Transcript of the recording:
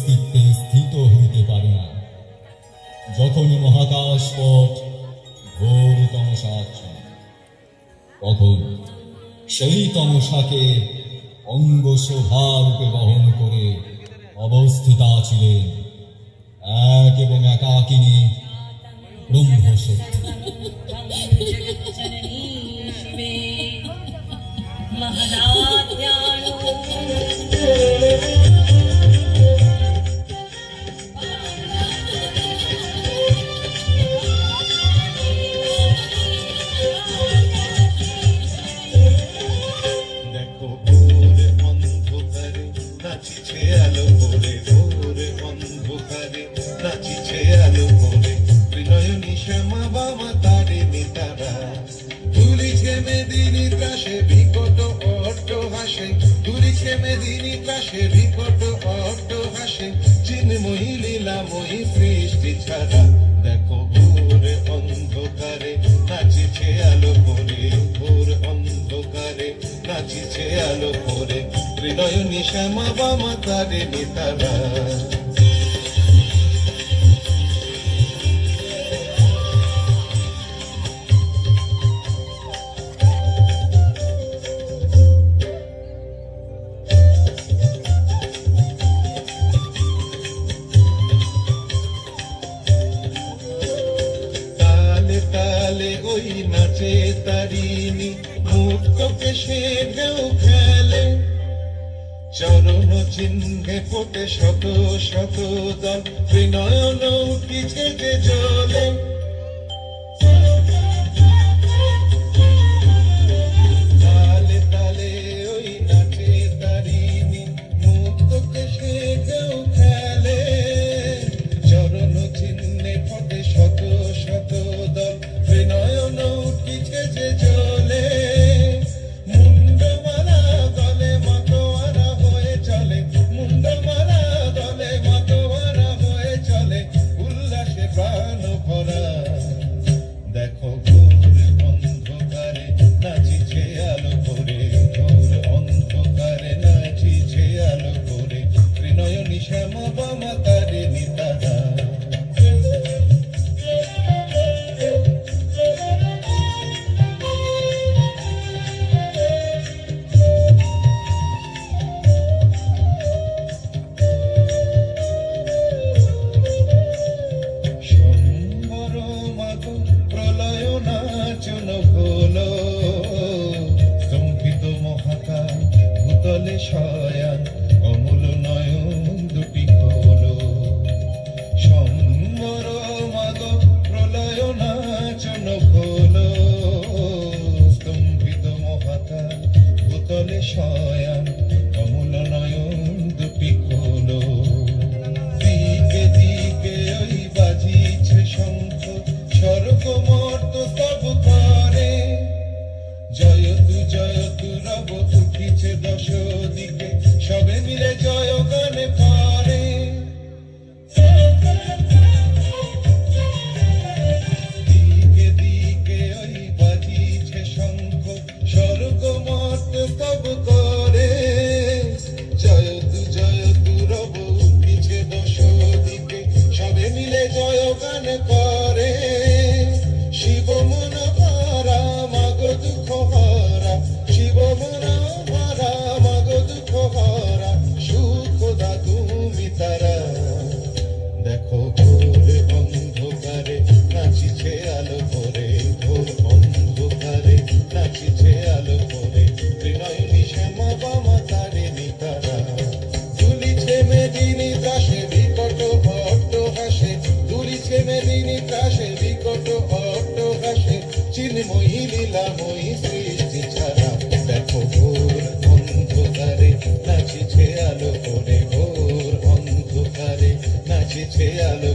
অস্তিত্বে স্থিত হইতে পারে না। যখনই মহাকাশ পথ ঘোর তমসাচ্ছন্ন তখন সেই তমসাকে অঙ্গ শোভারূপে বহন করে অবস্থিতা ছিলেন এক এবং একাকিনী ব্রহ্মশক্তি মহানাদ্যা আলো করে হৃদয় নিশামা বামা তারে নেতারা। তালে ওই নাচে তারিণী মুক্তকে সে ঢেউ খেলে। চরণ চিহ্নে ফোটে শত শত দল। বিনয়ন উঠি ছেটে জল। সর মই লীলা মই সৃষ্টি ছাড়া দেখো ঘোর অন্ধকারে, নাচিছে আলো করে ঘোর অন্ধকারে, নাচিছে আলো